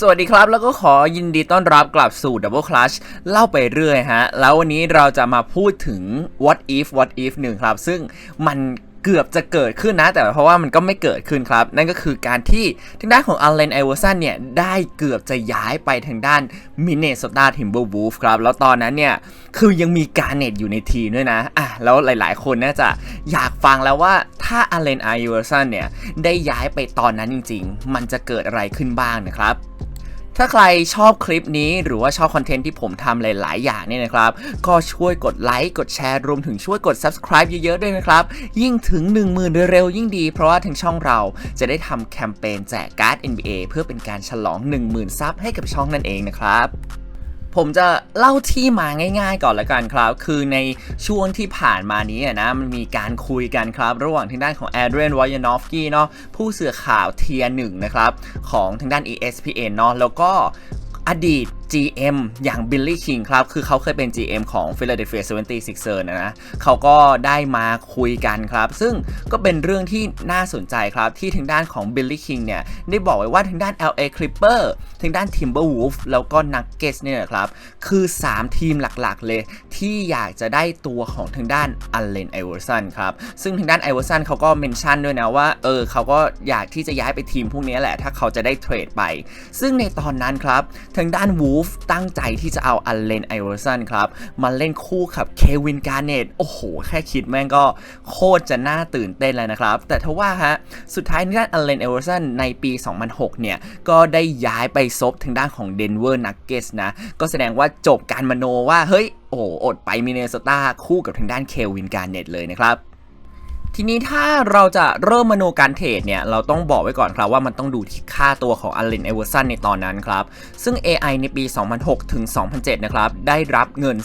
สวัสดีครับแล้วก็ขอยินดีต้อนรับกลับสู่ Double Clutch เล่าไปเรื่อยฮะ แล้ววันนี้เราจะมาพูดถึง what if what if หนึ่งครับ ซึ่งมันเกือบจะเกิดขึ้นนะ แต่เพราะว่ามันก็ไม่เกิดขึ้นครับ นั่นก็คือการที่ทางด้านของอัลเลนไอเวอร์สันเนี่ย ได้เกือบจะย้ายไปทางด้านมินเนสตาทิมเบอร์วูฟครับ แล้วตอนนั้นเนี่ย คือยังมีการเน็ตอยู่ในทีมด้วยนะอะแล้วหลายๆ คนน่าจะอยากฟังแล้วว่าถ้าอัลเลนไอเวอร์สันเนี่ย ได้ย้ายไปตอนนั้นจริง ๆ มันจะเกิดอะไรขึ้นบ้างนะครับ ถ้าใครชอบคลิปนี้หรือว่าชอบคอนเทนต์ที่ผมทำหลาย ๆ อย่างเนี่ยนะครับ ก็ช่วยกดไลค์กดแชร์รวมถึงช่วยกด subscribe เยอะ ๆ ด้วยนะครับ ยิ่งถึง 10,000เร็วๆยิ่งดี เพราะว่าทางช่องเราจะได้ทำแคมเปญแจกการ์ด NBA เพื่อเป็นการฉลอง 10,000 ซับให้กับช่องนั่นเองนะครับ ผมจะเล่าที่มาง่าย ๆ ก่อนละกันครับ คือในช่วงที่ผ่านมานี้นะมันมีการคุยกันครับ ระหว่างทางด้านของแอดเรียนวอยานอฟกี้เนาะผู้สื่อข่าวเทียหนึ่งนะครับ ของทางด้าน ESPN เนาะแล้วก็อดีต GM อย่างบิลลี่คิงครับ คือเขาเคยเป็น GM ของ Philadelphia 76ers นะนะเขาก็ได้มาคุยกันครับ ซึ่งก็เป็นเรื่องที่น่าสนใจครับที่ทางด้านของบิลลี่คิงเนี่ย ได้บอกไว้ว่าทางด้าน LA Clipper ทางด้าน Timberwolves แล้วก็ Nuggets เนี่ยครับ คือ 3 ทีมหลักๆ เลย ที่อยากจะได้ตัวของทางด้านอัลเลนไอเวอร์สันครับ ซึ่งทางด้านไอเวอร์สันเขาก็เมนชั่นด้วยนะว่าเออเขาก็อยากที่จะย้ายไปทีมพวกนี้แหละ ถ้าเขาจะได้เทรดไป ซึ่งในตอนนั้นครับทางด้านวูฟตั้งใจที่จะเอาอัลเลนไอเวอร์สันครับมาเล่นคู่กับเควินการ์เนตโอ้โห แค่คิดแม่งก็โคตรจะน่าตื่นเต้นเลยนะครับ แต่ทว่าฮะ สุดท้ายด้านอัลเลนไอเวอร์สันในปี 2006 เนี่ย ก็ได้ย้ายไปซบทางด้านของเดนเวอร์นักเกสนะ ก็แสดงว่าจบการมโนว่า เฮ้ย โอ้โหอดไปมินเนโซตาคู่กับทางด้านเควินการ์เนตเลยนะครับ ทีนี้ถ้าเราจะเริ่มมโนการเทรดเนี่ย เราต้องบอกไว้ก่อนครับว่ามันต้องดูที่ค่าตัวของอ l ล e n เอเวอร์สันในตอนนั้นครับ ซึ่ง AI ในปี 2006 ถึง 2007 นะครับ ได้รับเงิน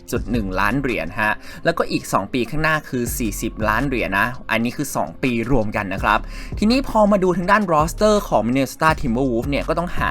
17.1 ล้านเหรียญฮะ แล้วก็อีก 2 ปีข้างหน้าคือ 40 ล้านเหรียญนะ อันนี้คือ 2 ปีรวมกันนะครับ ทีนี้พอมาดูทางด้านรอสเตอร์ของ Minnesota Timberwolves เนี่ย ก็ต้องหา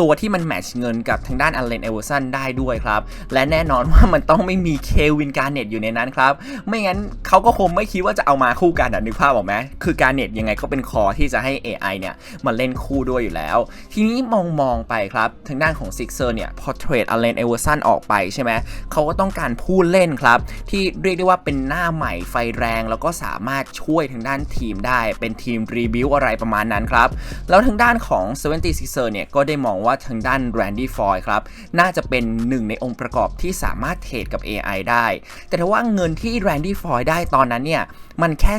ตัวที่มันแมชเงินกับทางด้านอ l ล e n เอเวอร์สันได้ด้วยครับ และแน่นอนว่ามันต้องไม่มีเควินการเน็ตอยู่ในนั้นครับ ไม่งั้นเขาก็คงไม่คิดว่าจะเอามาคู่กันอะนึกภาพออกไหมคือการเน็ตยังไงก็เป็นคอที่จะให้ AI เนี่ยมาเล่นคู่ด้วยอยู่แล้ว ทีนี้มองมองไปครับ ทางด้านของ Sixer เนี่ยพอเทรดอเลนเอเวอร์สันออกไปใช่ไหมเขาก็ต้องการผู้เล่นครับ ที่เรียกได้ว่าเป็นหน้าใหม่ไฟแรง แล้วก็สามารถช่วยทางด้านทีมได้ เป็นทีมรีบิวอะไรประมาณนั้นครับ แล้วทางด้านของ 76er เนี่ยก็ได้มองว่าทางด้าน Randy Foy ครับ น่าจะเป็นหนึ่งในองค์ประกอบที่สามารถเทรดกับ AI ได้ แต่ถ้าว่าเงินที่ Randy Foy ได้ตอนนั้นเนี่ยมันแค่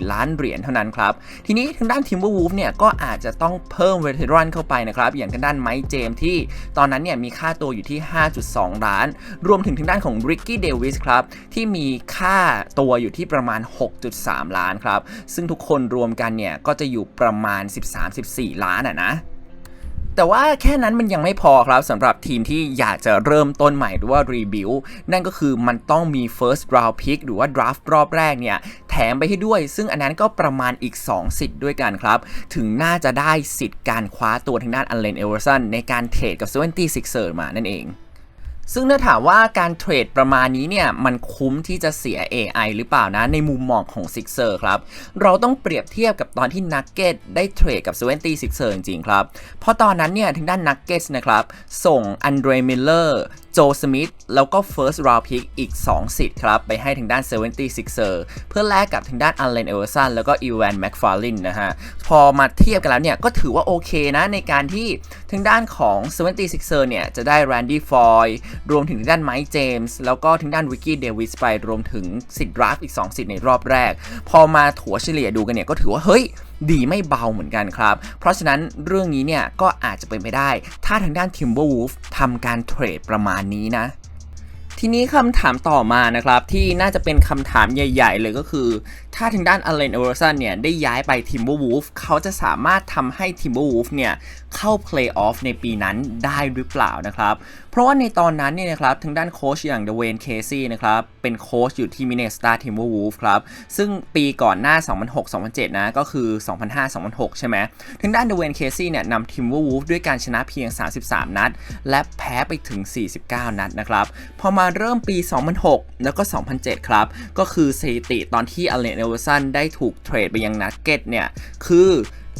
2.4 ล้านเหรียญเท่านั้นครับ ทีนี้ทางด้าน Timberwolves เนี่ยก็อาจจะต้องเพิ่มเวเทรันเข้าไปนะครับ อย่างทางด้านไมค์เจมที่ตอนนั้นเนี่ยมีค่าตัวอยู่ที่ 5.2 ล้าน รวมถึงทางด้านของริกกี้เดวิสครับ ที่มีค่าตัวอยู่ที่ประมาณ 6.3 ล้านครับ ซึ่งทุกคนรวมกันเนี่ยก็จะอยู่ประมาณ 13-14 ล้านอะนะ แต่ว่าแค่นั้นมันยังไม่พอครับสำหรับทีมที่อยากจะเริ่มต้นใหม่หรือว่ารีบิวนั่นก็คือมันต้องมี first round pick หรือว่า draft รอบแรกเนี่ยแถมไปให้ด้วย ซึ่งอันนั้นก็ประมาณอีก 2 สิทธิ์ด้วยกันครับ ถึงน่าจะได้สิทธิ์การคว้าตัวทางด้านอันเลนเอเวอร์สันในการเทรดกับ 76ers มานั่นเอง ซึ่งถ้าถามว่าการเทรดประมาณนี้เนี่ย มันคุ้มที่จะเสีย AI หรือเปล่านะ ในมุมมองของ Sixer ครับ เราต้องเปรียบเทียบกับตอนที่ Nugget ได้เทรดกับ 76er จริงๆครับ เพราะตอนนั้นเนี่ยทางด้าน n u g g e t นะครับ ส่งอัน โจสมิธแล้วก็ first round pick อีก 2 สิทธิ์ครับ ไปให้ทางด้าน 76er เพื่อแลกกับทางด้าน Allen Iverson แล้วก็ Evan McFarlane นะฮะ พอมาเทียบกันแล้วเนี่ย ก็ถือว่าโอเคนะ ในการที่ทางด้านของ 76er เนี่ย จะได้ Randy Foy รวมถึงทางด้าน Mike James แล้วก็ทางด้าน Ricky Davis ไปรวมถึงสิทธิ์ draft อีก 2 สิทธิ์ในรอบแรก พอมาถัวเฉลี่ยดูกันเนี่ยก็ถือว่าเฮ้ย ดีไม่เบาเหมือนกันครับ เพราะฉะนั้นเรื่องนี้เนี่ยก็อาจจะเป็นไปได้ ถ้าทางด้าน Timber Wolf ทำการเทรดประมาณนี้นะทีนี้คำถามต่อมานะครับที่น่าจะเป็นคำถามใหญ่ ๆ เลยก็คือ ถ้าทางด้านอเลนเอเวอร์สันเนี่ย ได้ย้ายไป Timberwolves เขาจะสามารถทำให้ Timberwolves เนี่ย เข้า Playoff ในปีนั้นได้หรือเปล่านะครับ เพราะว่าในตอนนั้นเนี่ยนะครับทางด้านโค้ชอย่างเดเวนเคซี่นะครับ เป็นโค้ชอยู่ที่มินเนสตาทิมเบอร์วูฟครับ ซึ่งปีก่อนหน้า 2006-2007 นะ ก็คือ 2005-2006 ใช่ไหมทางด้านเดเวนเคซี่เนี่ยนำทิมเบอร์วูฟด้วยการชนะเพียง 33 นัด และแพ้ไปถึง 49 นัดนะครับพอมาเริ่มปี 2006 แล้วก็ 2007 ครับก็คือสถิติตอนที่อเลนเอเวอร์สันได้ถูกเทรดไปยังนักเก็ตเนี่ย คือ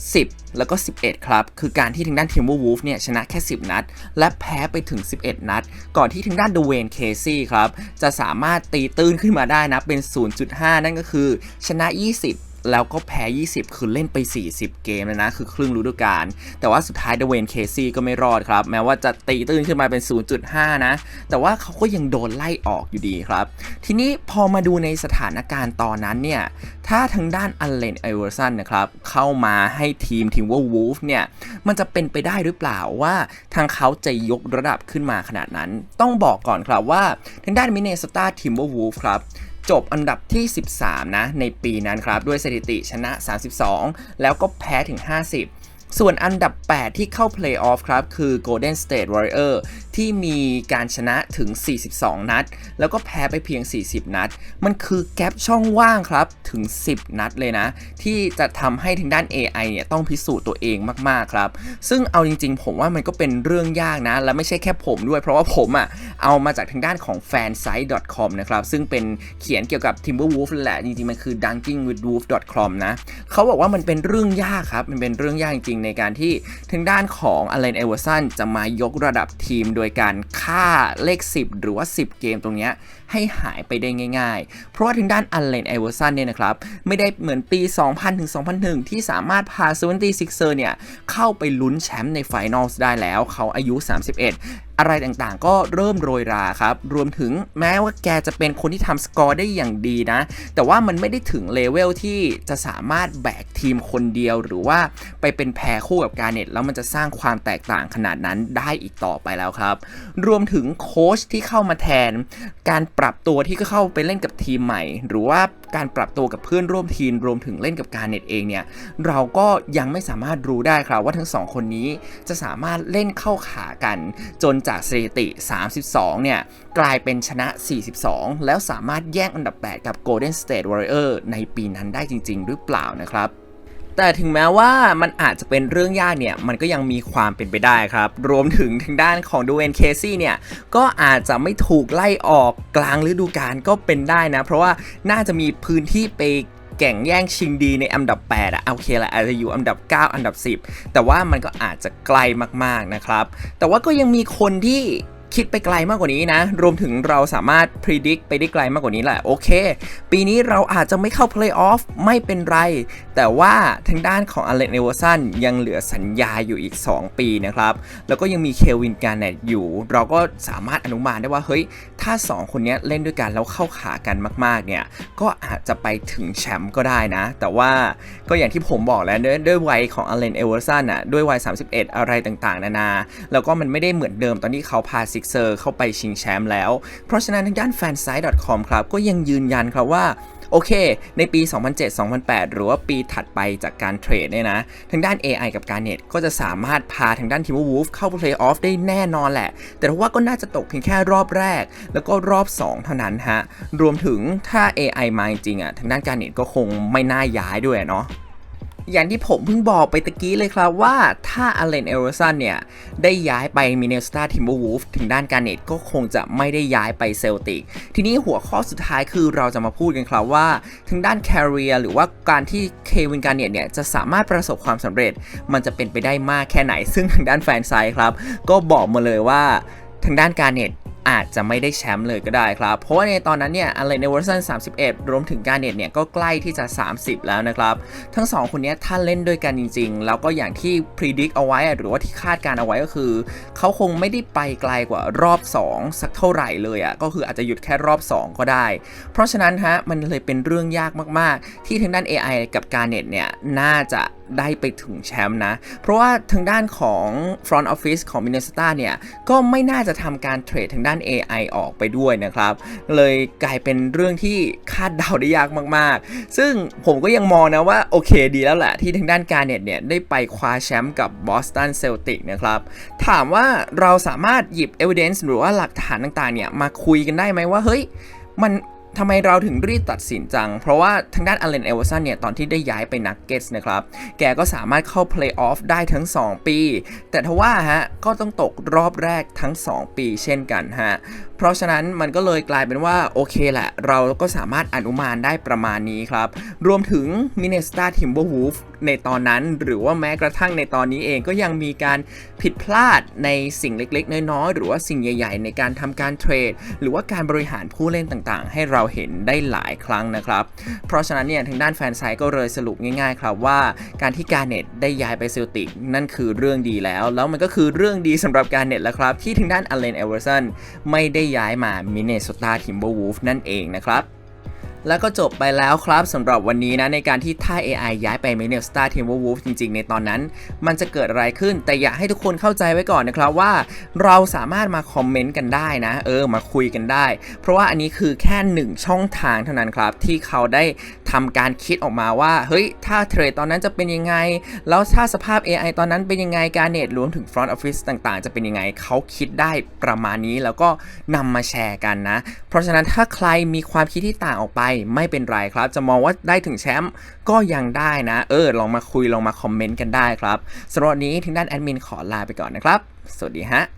10 แล้วก็ 11 ครับ คือการที่ทางด้านเทมโบวูฟเนี่ยชนะแค่ 10 นัด และแพ้ไปถึง 11 นัด ก่อนที่ทางด้านดเวนเคซี่ครับ จะสามารถตีตื้นขึ้นมาได้นะเป็น 0.5 นั่นก็คือชนะ 20 แล้วก็แพ้ 20 คือเล่นไป 40 เกมแล้วนะ คือครึ่งฤดูกาล แต่ว่าสุดท้ายเดเวนเคซี่ก็ไม่รอดครับ แม้ว่าจะตีตื้นขึ้นมาเป็น 0.5 นะ แต่ว่าเขาก็ยังโดนไล่ออกอยู่ดีครับ ทีนี้พอมาดูในสถานการณ์ตอนนั้นเนี่ย ถ้าทางด้านอัลเลนไอเวอร์สันนะครับ เข้ามาให้ทีมทีมว่าวูฟเนี่ย มันจะเป็นไปได้หรือเปล่าว่าทางเขาจะยกระดับขึ้นมาขนาดนั้น ต้องบอกก่อนครับว่าทางด้านมินเนสตาทีมว่าวูฟครับ จบอันดับที่ 13 นะ ในปีนั้นครับ ด้วยสถิติชนะ 32 แล้วก็แพ้ถึง 50ส่วนอันดับ 8 ที่เข้าเพลย์ออฟครับ คือ Golden State Warrior ที่มีการชนะถึง 42 นัด แล้วก็แพ้ไปเพียง 40 นัด มันคือแกลบช่องว่างครับถึง 10 นัดเลยนะ ที่จะทำให้ทางด้าน AI เนี่ยต้องพิสูจน์ตัวเองมากๆครับ ซึ่งเอาจริงๆ ผมว่ามันก็เป็นเรื่องยากนะ และไม่ใช่แค่ผมด้วย เพราะว่าผมอะ่ะเอามาจากทางด้านของ fansite.com นะครับ ซึ่งเป็นเขียนเกี่ยวกับ Timberwolves แหละ จริงๆ มันคือ dunkingwithwolf.com นะเขาบอกว่ามันเป็นเรื่องยากครับ มันเป็นเรื่องยากจริงๆ ในการที่ทางด้านของ Allen Iverson จะมายกระดับทีมโดยการฆ่าเลข 10 หรือว่า 10 เกมตรงนี้ให้หายไปได้ง่ายๆ เพราะว่าทางด้านอัลเลนไอเวอร์ซันเนี่ยนะครับ ไม่ได้เหมือนปี 2000 ถึง 2001 ที่สามารถพาเซเวนตีซิกเซอร์เนี่ย เข้าไปลุ้นแชมป์ในไฟนอลได้แล้ว เขาอายุ 31 อะไรต่างๆ ก็เริ่มโรยราครับ รวมถึงแม้ว่าแกจะเป็นคนที่ทำสกอร์ได้อย่างดีนะ แต่ว่ามันไม่ได้ถึงเลเวลที่จะสามารถแบกทีมคนเดียว หรือว่าไปเป็นแพรคู่กับการเน็ตแล้วมันจะสร้างความแตกต่างขนาดนั้นได้อีกต่อไปแล้วครับ รวมถึงโค้ชที่เข้ามาแทน การปรับตัวที่เข้าไปเล่นกับทีมใหม่ หรือว่า การปรับตัวกับเพื่อนร่วมทีมรวมถึงเล่นกับการเน็ตเองเนี่ยเราก็ยังไม่สามารถรู้ได้ครับว่าทั้งสองคนนี้จะสามารถเล่นเข้าขากัน จนจากสถิติ 32 เนี่ยกลายเป็นชนะ 42 แล้วสามารถแย่งอันดับ 8 กับ Golden State Warrior ในปีนั้นได้จริง ๆ หรือเปล่านะครับ แต่ถึงแม้ว่ามันอาจจะเป็นเรื่องยากเนี่ย มันก็ยังมีความเป็นไปได้ครับ รวมถึงทางด้านของดูเอนเคซี่เนี่ย ก็อาจจะไม่ถูกไล่ออกกลางฤดูกาลก็เป็นได้นะ เพราะว่าน่าจะมีพื้นที่ไปแข่งแย่งชิงดีในอันดับ 8อะโอเคแหละอาจจะอยู่อันดับ 9 อันดับ 10 แต่ว่ามันก็อาจจะไกลมากๆนะครับ แต่ว่าก็ยังมีคนที่ คิดไปไกลมากกว่านี้นะ รวมถึงเราสามารถพิจิตรไปได้ไกลมากกว่านี้แหละโอเค ปีนี้เราอาจจะไม่เข้าเพลย์ออฟไม่เป็นไร แต่ว่าทางด้านของอเลนเอเวอสันยังเหลือสัญญาอยู่อีก 2 ปีนะครับ แล้วก็ยังมีเควินการ์เนตอยู่ เราก็สามารถอนุมานได้ว่าเฮ้ยถ้า 2 คนนี้เล่นด้วยกันแล้วเข้าขากันมาก ๆ เนี่ย ก็อาจจะไปถึงแชมป์ก็ได้นะ แต่ว่าก็อย่างที่ผมบอกแล้วด้วยด้วยวัยของอเลนเอเวอร์สันอะด้วยวัย 31 อะไรต่างๆ นานา แล้วก็มันไม่ได้เหมือนเดิมตอนที่เขาพาซิกเซอร์เข้าไปชิงแชมป์แล้ว เพราะฉะนั้นทางด้าน fansite.com ครับก็ยังยืนยันครับว่าโอเค ในปี 2007-2008 หรือว่าปีถัดไปจากการเทรดเนี่ยนะ ทางด้าน AI กับการเน็ตก็จะสามารถพาทางด้านทีมวูฟเข้าเพลย์ออฟได้แน่นอนแหละ แต่ว่าก็น่าจะตกเพียงแค่รอบแรก แล้วก็รอบ 2 เท่านั้นฮะ รวมถึงถ้า AI มาจริงๆอะ ทางด้านการเน็ตก็คงไม่น่าย้ายด้วยเนาะ อย่างที่ผมเพิ่งบอกไปตะกี้เลยครับว่าถ้าอเลนเอเวอร์สันเนี่ย ได้ย้ายไปมินเนสตาทิมเบอร์วูฟถึงด้านการเน็ตก็คงจะไม่ได้ย้ายไปเซลติก ทีนี้หัวข้อสุดท้ายคือเราจะมาพูดกันครับว่าทางด้านแคริเอร์หรือว่าการที่เควินการเน็ตเนี่ย จะสามารถประสบความสำเร็จ มันจะเป็นไปได้มากแค่ไหน ซึ่งทางด้านแฟนไซด์ครับ ก็บอกมาเลยว่าทางด้านการเน็ต อาจจะไม่ได้แชมป์เลยก็ได้ครับ เพราะว่าในตอนนั้นเนี่ยอะไรในเวอร์ชัน31 รวมถึงการเน็ตเนี่ยก็ใกล้ที่จะ 30 แล้วนะครับ ทั้ง 2 คนนี้ถ้าเล่นด้วยกันจริง ๆ แล้วก็อย่างที่พ e ดิ c เอาไว้หรือว่าที่คาดการเอาไว้ก็คือ เขาคงไม่ได้ไปไกลกว่ารอบ 2 สักเท่าไหร่เลยอะ่ะก็คืออาจจะหยุดแค่รอบ 2 ก็ได้ เพราะฉะนั้นฮะมันเลยเป็นเรื่องยากมากๆ ที่ทางด้าน AI กับการเน็ตเนี่ยน่าจะ ได้ไปถึงแชมป์นะ เพราะว่าทางด้านของ Front Office ของ Minnesota เนี่ย ก็ไม่น่าจะทำการเทรดทางด้าน AI ออกไปด้วยนะครับ เลยกลายเป็นเรื่องที่คาดเดาได้ยากมาก ๆ ซึ่งผมก็ยังมองนะว่า โอเคดีแล้วแหละที่ทางด้านการเน็ตเนี่ย ได้ไปคว้าแชมป์กับ Boston Celtic นะครับ ถามว่าเราสามารถหยิบ evidence หรือว่าหลักฐานต่าง ๆ เนี่ย มาคุยกันได้ไหมว่า เฮ้ยมัน ทำไมเราถึงรีบตัดสินจัง เพราะว่าทางด้านอเลนเอเวอร์สันเนี่ย ตอนที่ได้ย้ายไปนักเก็ตส์นะครับ แกก็สามารถเข้าเพลย์ออฟได้ทั้ง 2 ปี แต่ทว่าฮะ ก็ต้องตกรอบแรกทั้ง 2 ปีเช่นกันฮะ เพราะฉะนั้นมันก็เลยกลายเป็นว่า โอเคแหละ เราก็สามารถอนุมานได้ประมาณนี้ครับ รวมถึงมินเนสตาทิมเบอร์วูฟในตอนนั้น หรือว่าแม้กระทั่งในตอนนี้เองก็ยังมีการผิดพลาดในสิ่งเล็กๆ น้อยๆหรือว่าสิ่งใหญ่ ๆ ในการทำการเทรด หรือว่าการบริหารผู้เล่นต่างๆ ให้เราเห็นได้หลายครั้งนะครับ เพราะฉะนั้นเนี่ยทางด้านแฟนไซก็เลยสรุปง่ายๆครับว่าการที่การเน็ตได้ย้ายไปเซลติกนั่นคือเรื่องดีแล้ว แล้วมันก็คือเรื่องดีสำหรับการเน็ตแล้วครับ ที่ทางด้านอเลนเอเวอร์สันไม่ได้ย้ายมามินเนโซตาทิมเบอร์วูฟนั่นเองนะครับ แล้วก็จบไปแล้วครับสำหรับวันนี้นะในการที่ถ้า AI ย้ายไป m i n e s t a r Timberwolves จริงๆ ในตอนนั้น มันจะเกิดอะไรขึ้น แต่อยากให้ทุกคนเข้าใจไว้ก่อนนะครับว่า เราสามารถมาคอมเมนต์กันได้นะ เออมาคุยกันได้ เพราะว่าอันนี้คือแค่หนึ่งช่องทางเท่านั้นครับ ที่เขาได้ทำการคิดออกมาว่า เฮ้ย ถ้าเทรดตอนนั้นจะเป็นยังไง แล้วถ้าสภาพ AI ตอนนั้นเป็นยังไงการเน็ตรวมถึง Front Office ต่างๆ จะเป็นยังไงเขาคิดได้ประมาณนี้แล้วก็นำมาแชร์กันนะ เพราะฉะนั้นถ้าใครมีความคิดที่ต่างออกไปไม่เป็นไรครับ จะมองว่าได้ถึงแชมป์ก็ยังได้นะ เออ ลองมาคุยลองมาคอมเมนต์กันได้ครับสำหรับนนี้ทางด้านแอดมินขอลาไปก่อนนะครับ สวัสดีฮะ